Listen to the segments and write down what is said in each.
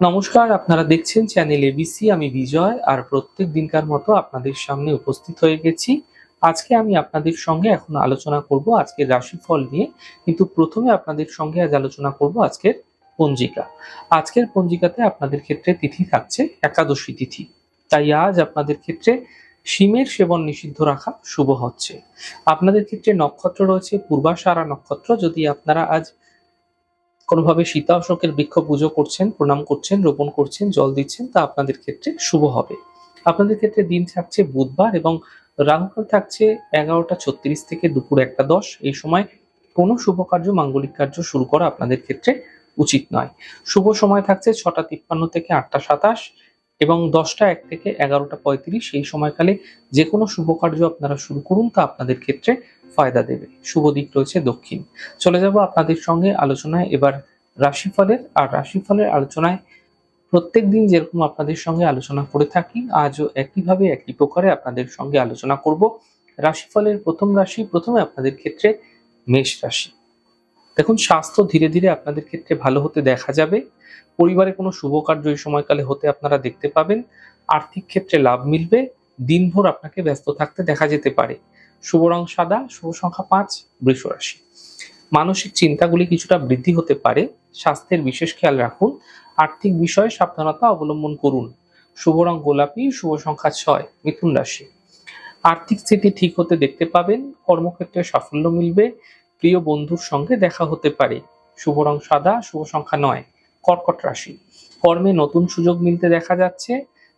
নমস্কার, আপনারা দেখছেন চ্যানেল এবিসি আমি বিজয়, আর প্রত্যেক দিনকার মতো আপনাদের সামনে উপস্থিত হয়ে গেছি। আজকে আমি আপনাদের সঙ্গে এখন আলোচনা করব আজকের রাশিফল নিয়ে, কিন্তু প্রথমে আপনাদের সঙ্গে আজ আলোচনা করব আজকের পঞ্জিকা। আজকের পঞ্জিকাতে আপনাদের ক্ষেত্রে তিথি থাকছে একাদশী তিথি। তাই আজ আপনাদের ক্ষেত্রে শিমের সেবন নিষিদ্ধ রাখা শুভ হচ্ছে। আপনাদের ক্ষেত্রে নক্ষত্র রয়েছে, পূর্বাশারা নক্ষত্র। যদি আপনারা আজ কোনোভাবে সীতা অশোকের বৃক্ষ পুজো করছেন, প্রণাম করছেন, রোপণ করছেন, জল দিচ্ছেন, তা আপনাদের ক্ষেত্রে শুভ হবে। আপনাদের ক্ষেত্রে দিন থাকছে বুধবার এবং রাহুকাল থাকছে এগারোটা ছত্রিশ থেকে দুপুর একটা দশ। এই সময় কোনো শুভ কার্য, মাঙ্গলিক কার্য শুরু করা আপনাদের ক্ষেত্রে উচিত নয়। শুভ সময় থাকছে ছটা তিপ্পান্ন থেকে আটটা সাতাশ এবং দশটা এক থেকে এগারোটা পঁয়ত্রিশ। এই সময়কালে যে কোনো শুভ কার্য আপনারা শুরু করুন, তা আপনাদের ক্ষেত্রে ফায়দা দেবে। শুভ দিক রয়েছে দক্ষিণ। চলে যাব আপনাদের সঙ্গে আলোচনায়। এবার রাশিফলের, আর রাশিফলের আলোচনায় প্রত্যেক দিন যেরকম আপনাদের সঙ্গে আলোচনা করে থাকি, আজও একইভাবে একই প্রকারে আপনাদের সঙ্গে আলোচনা করব। রাশিফলের প্রথম রাশি, প্রথমে আপনাদের ক্ষেত্রে মেষ রাশি। দেখুন, স্বাস্থ্য ধীরে ধীরে আপনাদের ক্ষেত্রে ভালো হতে দেখা যাবে। পরিবারে কোনো শুভ কার্য এই সময়কালে হতে আপনারা দেখতে পাবেন। আর্থিক ক্ষেত্রে লাভ মিলবে। দিনভর আপনাকে ব্যস্ত থাকতে দেখা যেতে পারে। শুভ রং সাদা, শুভ সংখ্যা পাঁচ, বৃষ রাশি। মানসিক চিন্তাগুলি কিছুটা বৃদ্ধি হতে পারে। স্বাস্থ্যের বিশেষ খেয়াল রাখুন। আর্থিক বিষয়ে সাবধানতা অবলম্বন করুন। শুভ রং গোলাপি, শুভ সংখ্যা ছয়, মিথুন রাশি। আর্থিক স্থিতি ঠিক হতে দেখতে পাবেন। কর্মক্ষেত্রে সাফল্য মিলবে। প্রিয় বন্ধুর সঙ্গে দেখা হতে পারে। শুভ রং সাদা, শুভ সংখ্যা নয়, কর্কট রাশি। কর্মে নতুন সুযোগ মিলতে দেখা যাচ্ছে।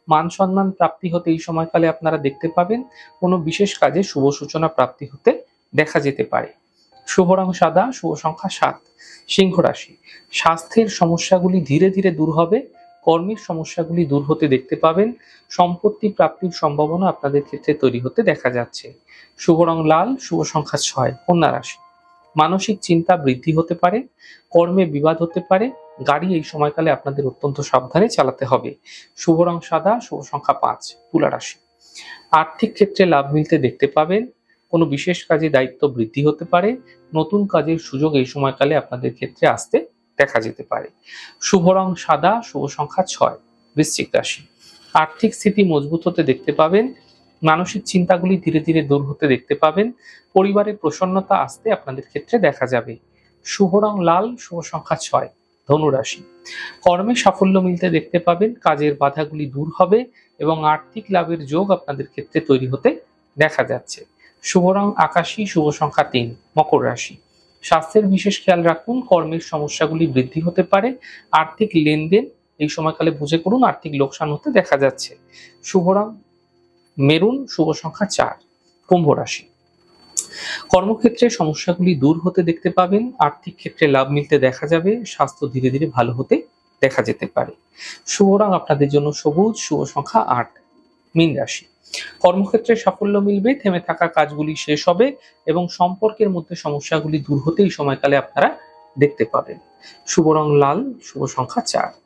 মান সম্মান প্রাপ্তি হতে এই সময়কালে আপনারা দেখতে পাবেন। কোনো বিশেষ কাজে শুভ সূচনা প্রাপ্তি হতে দেখা যেতে পারে। শুভ রং সাদা, শুভ সংখ্যা সাত। সিংহ রাশি। স্বাস্থ্যের সমস্যাগুলি ধীরে ধীরে দূর হবে। কর্মের সমস্যাগুলি দূর হতে দেখতে পাবেন। সম্পত্তি প্রাপ্তির সম্ভাবনা আপনাদের ক্ষেত্রে তৈরি হতে দেখা যাচ্ছে। শুভ রং লাল, শুভ সংখ্যা ছয়। কন্যা রাশি। মানসিক চিন্তা বৃদ্ধি হতে পারে, কর্মে বিবাদ হতে পারে, গাড়ি এই সময়কালে আপনাদের অত্যন্ত সাবধানে চালাতে হবে। শুভ রং সাদা, শুভ সংখ্যা পাঁচ, তুলা রাশি। আর্থিক ক্ষেত্রে লাভ মিলতে দেখতে পাবেন, কোনো বিশেষ কাজে দায়িত্ব বৃদ্ধি হতে পারে, নতুন কাজের সুযোগ এই সময়কালে আপনাদের ক্ষেত্রে আসতে দেখা যেতে পারে। শুভ রং সাদা, শুভ সংখ্যা ছয়, বৃশ্চিক রাশি। আর্থিক স্থিতি মজবুত হতে দেখতে পাবেন মানসিক চিন্তাগুলি ধীরে ধীরে দূর হতে দেখতে পাবেন। পরিবারে প্রসন্নতা আসতে আপনাদের ক্ষেত্রে দেখা যাবে। শুভ রং লাল, শুভ সংখ্যা ছয়, ধনুরাশি। কর্মে সাফল্য মিলতে দেখতে পাবেন, কাজের বাধাগুলি দূর হবে এবং আর্থিক লাভের যোগ আপনাদের ক্ষেত্রে তৈরি হতে দেখা যাচ্ছে। শুভ রং আকাশী, শুভ সংখ্যা তিন, মকর রাশি। স্বাস্থ্যের বিশেষ খেয়াল রাখুন, কর্মের সমস্যাগুলি বৃদ্ধি হতে পারে। আর্থিক লেনদেন এই সময়কালে বুঝে করুন, আর্থিক লোকসান হতে দেখা যাচ্ছে। শুভ রং মেরুন শুভ সংখ্যা চার, কুম্ভ রাশি। কর্মক্ষেত্রে সমস্যাগুলি দূর হতে দেখতে পাবেন, আর্থিক ক্ষেত্রে লাভ মিলতে দেখা যাবে, স্বাস্থ্য ধীরে ধীরে ভালো হতে দেখা যেতে পারে। শুভ রং আপনাদের জন্য সবুজ, শুভ সংখ্যা আট, মীন রাশি। কর্মক্ষেত্রে সাফল্য মিলবে, থেমে থাকা কাজগুলি শেষ হবে এবং সম্পর্কের মধ্যে সমস্যাগুলি দূর হতে এই সময়কালে আপনারা দেখতে পাবেন। শুভ রং লাল, শুভ সংখ্যা চার।